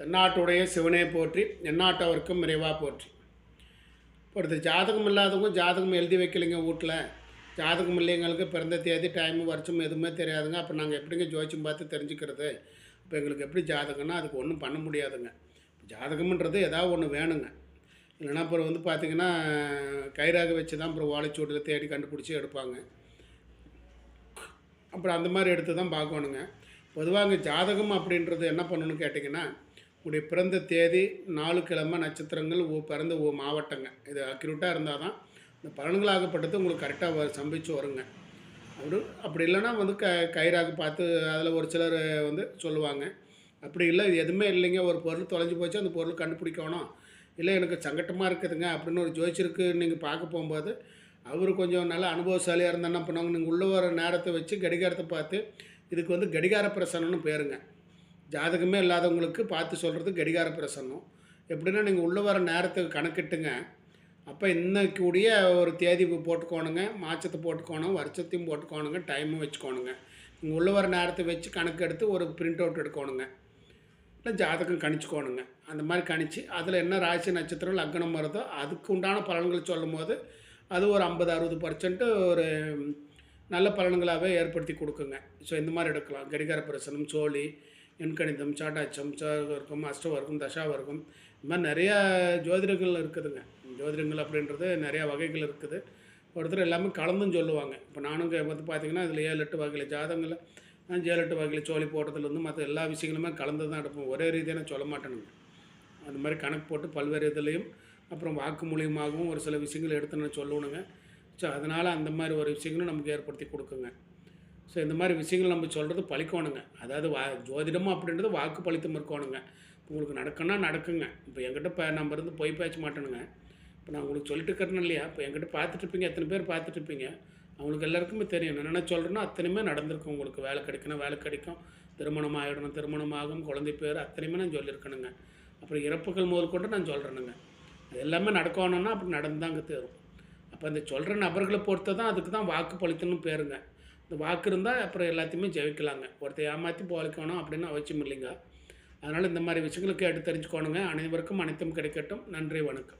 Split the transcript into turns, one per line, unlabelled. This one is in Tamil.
தென்னாட்டுடைய சிவனே போற்றி எந்நாட்டவர்க்கும் விரைவாக போற்றி. இப்போ அடுத்து ஜாதகம் இல்லாதவங்க ஜாதகம் எழுதி வைக்கலைங்க வீட்டில் ஜாதகம் இல்லைங்களுக்கு பிறந்த தேதி டைமு வருஷம் எதுவுமே தெரியாதுங்க. அப்போ நாங்கள் எப்படிங்க ஜோதிச்சம் பார்த்து தெரிஞ்சுக்கிறது? இப்போ எங்களுக்கு எப்படி ஜாதகம்னா அதுக்கு ஒன்றும் பண்ண முடியாதுங்க. ஜாதகம்ன்றது ஏதாவது ஒன்று வேணுங்க. இல்லைன்னா அப்புறம் வந்து பார்த்திங்கன்னா கயிறாக வச்சு தான் அப்புறம் ஓலைச்சூட்டில் தேடி கண்டுபிடிச்சி எடுப்பாங்க. அப்புறம் அந்த மாதிரி எடுத்து தான் பார்க்கணுங்க. பொதுவாக ஜாதகம் அப்படின்றது என்ன பண்ணணும்னு கேட்டிங்கன்னா உங்களுடைய பிறந்த தேதி நாலு கிழமை நட்சத்திரங்கள் ஓ பிறந்த ஓ மாவட்டங்க. இது அக்யூரேட்டாக இருந்தால் தான் இந்த பலன்களாகப்பட்டது உங்களுக்கு கரெக்டாக சம்பிச்சு வருங்க. அப்படி அப்படி இல்லைன்னா வந்து க கயிறாக பார்த்து அதில் ஒரு சிலர் வந்து சொல்லுவாங்க. அப்படி இல்லை இது எதுவுமே இல்லைங்க. ஒரு பொருள் தொலைஞ்சு போச்சு அந்த பொருள் கண்டுபிடிக்கணும் இல்லை எனக்கு சங்கட்டமாக இருக்குதுங்க அப்படின்னு ஒரு ஜோதிச்சருக்கு நீங்கள் பார்க்க போகும்போது அவர் கொஞ்சம் நல்ல அனுபவசாலியாக இருந்தால் என்ன பண்ணுவாங்க நீங்கள் உள்ளே வர நேரத்தை வச்சு கடிகாரத்தை பார்த்து இதுக்கு வந்து கடிகார பிரசனம்னு பேருங்க. ஜாதகமே இல்லாதவங்களுக்கு பார்த்து சொல்கிறது கடிகார பிரசன்னம் எப்படின்னா நீங்கள் உள்ளே வர நேரத்துக்கு கணக்கிட்டுங்க. அப்போ இன்னைக்குடைய ஒரு தேதி போட்டுக்கோணுங்க மாச்சத்தை போட்டுக்கோணும் வருஷத்தையும் போட்டுக்கோணுங்க டைமும் வச்சுக்கோணுங்க. நீங்கள் உள்ளே வர நேரத்தை வச்சு கணக்கு எடுத்து ஒரு பிரிண்ட் அவுட் எடுக்கணுங்க. இல்லை ஜாதகம் கணிச்சுக்கோணுங்க. அந்த மாதிரி கணிச்சு அதில் என்ன ராசி நட்சத்திரம் லக்னம் வருதோ அதுக்கு உண்டான பலன்கள் சொல்லும் போது அது ஒரு ஐம்பது அறுபது பர்சன்ட்டு ஒரு நல்ல பலன்களாகவே ஏற்படுத்தி கொடுக்குங்க. ஸோ இந்த மாதிரி எடுக்கலாம். கடிகார பிரசனம் சோழி எண்கணிதம் சாட்டாச்சம் வர்க்கம் அஷ்டவர்க்கம் தசாவர்க்கம் இது மாதிரி நிறையா ஜோதிடங்கள் இருக்குதுங்க. ஜோதிடங்கள் அப்படின்றது நிறையா வகைகள் இருக்குது. ஒருத்தர் எல்லாமே கலந்தும் சொல்லுவாங்க. இப்போ நானும் வந்து பார்த்தீங்கன்னா அதில் ஏழு எட்டு வகையில் ஜாதகங்களில் ஏழு எட்டு வகையில் சோழி போட்டதுலேருந்து மற்ற எல்லா விஷயங்களுமே கலந்து தான் எடுப்போம். ஒரே ரீதியாக நான் சொல்ல மாட்டேனுங்க. அந்த மாதிரி கணக்கு போட்டு பல்வேறு இதுலேயும் அப்புறம் வாக்கு மூலியமாகவும் ஒரு சில விஷயங்கள் எடுத்து நான் சொல்லணுங்க. ஸோ அதனால் அந்த மாதிரி ஒரு விஷயங்களும் நமக்கு ஏற்படுத்தி கொடுக்குங்க. ஸோ இந்த மாதிரி விஷயங்கள் நம்ம சொல்கிறது பழிக்கணுங்க. அதாவது வா ஜோதிடமும் அப்படின்றது வாக்கு பழித்தம் இருக்கணுங்க உங்களுக்கு நடக்கணும்னா நடக்குங்க. இப்போ என்கிட்ட இப்போ நம்ம இருந்து பொய் பேச்ச மாட்டேனுங்க. இப்போ நான் உங்களுக்கு சொல்லிட்டு இருக்கிறேன் இல்லையா? இப்போ என்கிட்ட பார்த்துட்ருப்பீங்க எத்தனை பேர் பார்த்துட்ருப்பீங்க அவங்களுக்கு எல்லாருக்குமே தெரியும். என்னென்ன சொல்கிறேன்னா அத்தனையுமே நடந்திருக்கும் உங்களுக்கு. வேலை கிடைக்கணும் வேலை கிடைக்கும். திருமணம் ஆகிடணும் திருமணம் ஆகும். குழந்தை பேர் அத்தனையுமே நான் சொல்லியிருக்கணுங்க. அப்புறம் இறப்புகள் முதல் கொண்டு நான் சொல்கிறேனுங்க அது எல்லாமே நடக்கணும்னா அப்படி நடந்தாங்க தேரும். அப்போ அந்த சொல்கிற நபர்களை பொறுத்த தான் அதுக்கு தான் வாக்கு பழித்தணும் பேருங்க. இந்த வாக்கு இருந்தால் அப்புறம் எல்லாத்தையுமே ஜெயிக்கலாங்க. ஒருத்தர் ஏமாற்றி போலிக்கணும் அப்படின்னு அவசியம் இல்லைங்க. அதனால் இந்த மாதிரி விஷயங்களை கேட்டு தெரிஞ்சுக்கோணுங்க. அனைவருக்கும் அனைத்தும் கிடைக்கட்டும். நன்றி வணக்கம்.